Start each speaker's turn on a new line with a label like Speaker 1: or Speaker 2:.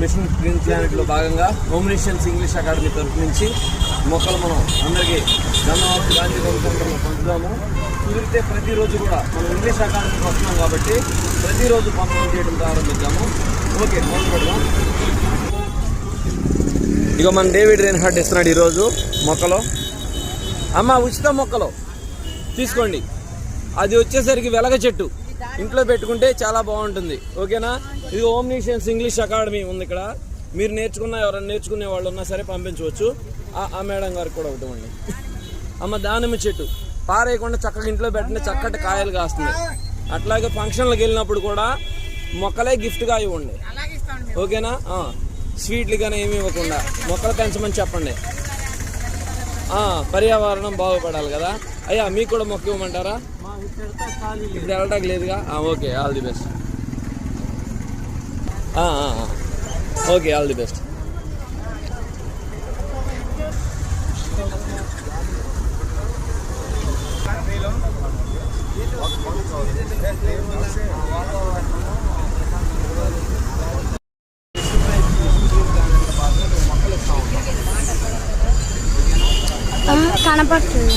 Speaker 1: Machine green ప్లానెట్లో భాగంగా హోమినేషన్స్ English academy తరఫు నుంచి మొక్కలు మనం అందరికీ ధన్యవాదాలు. గాంధీ హోమ్ పంచుదాము. కుదిరితే ప్రతిరోజు కూడా మనం ఇంగ్లీష్ అకాడమీకి వస్తున్నాం కాబట్టి ప్రతిరోజు పంపకం చేయడం ప్రారంభిద్దాము. ఓకే మొదలు పెడదాం. ఇక మన డేవిడ్ రెయిన్ ఇస్తున్నాడు ఈరోజు మొక్కలు. అమ్మ ఉచిత మొక్కలు తీసుకోండి. అది వచ్చేసరికి వెలగ చెట్టు. ఇంట్లో పెట్టుకుంటే చాలా బాగుంటుంది. ఓకేనా? ఇది ఓమ్నిషియన్స్ ఇంగ్లీష్ అకాడమీ ఉంది ఇక్కడ. మీరు నేర్చుకున్న ఎవరైనా నేర్చుకునే వాళ్ళు ఉన్నా సరే పంపించవచ్చు. ఆ- ఆ మేడం గారికి కూడా ఒకటి ఇవ్వండి. అమ్మ దానిమ్మ చెట్టు. పారేయకుండా చక్కగా ఇంట్లో పెట్టిన చక్కటి కాయలు కాస్తుంది. అట్లాగే ఫంక్షన్లకు వెళ్ళినప్పుడు కూడా మొక్కలే గిఫ్ట్గా ఇవ్వండి. ఓకేనా? స్వీట్లు కానీ ఏమి ఇవ్వకుండా మొక్కలు పెంచమని చెప్పండి. పర్యావరణం బాగుపడాలి కదా. అయ్యా మీకు కూడా మొక్క ఇవ్వమంటారా? ఇప్పుడు వెళ్ళడానికి లేదుగా? Okay all the best. Okay all the best.
Speaker 2: కనపడుతుంది.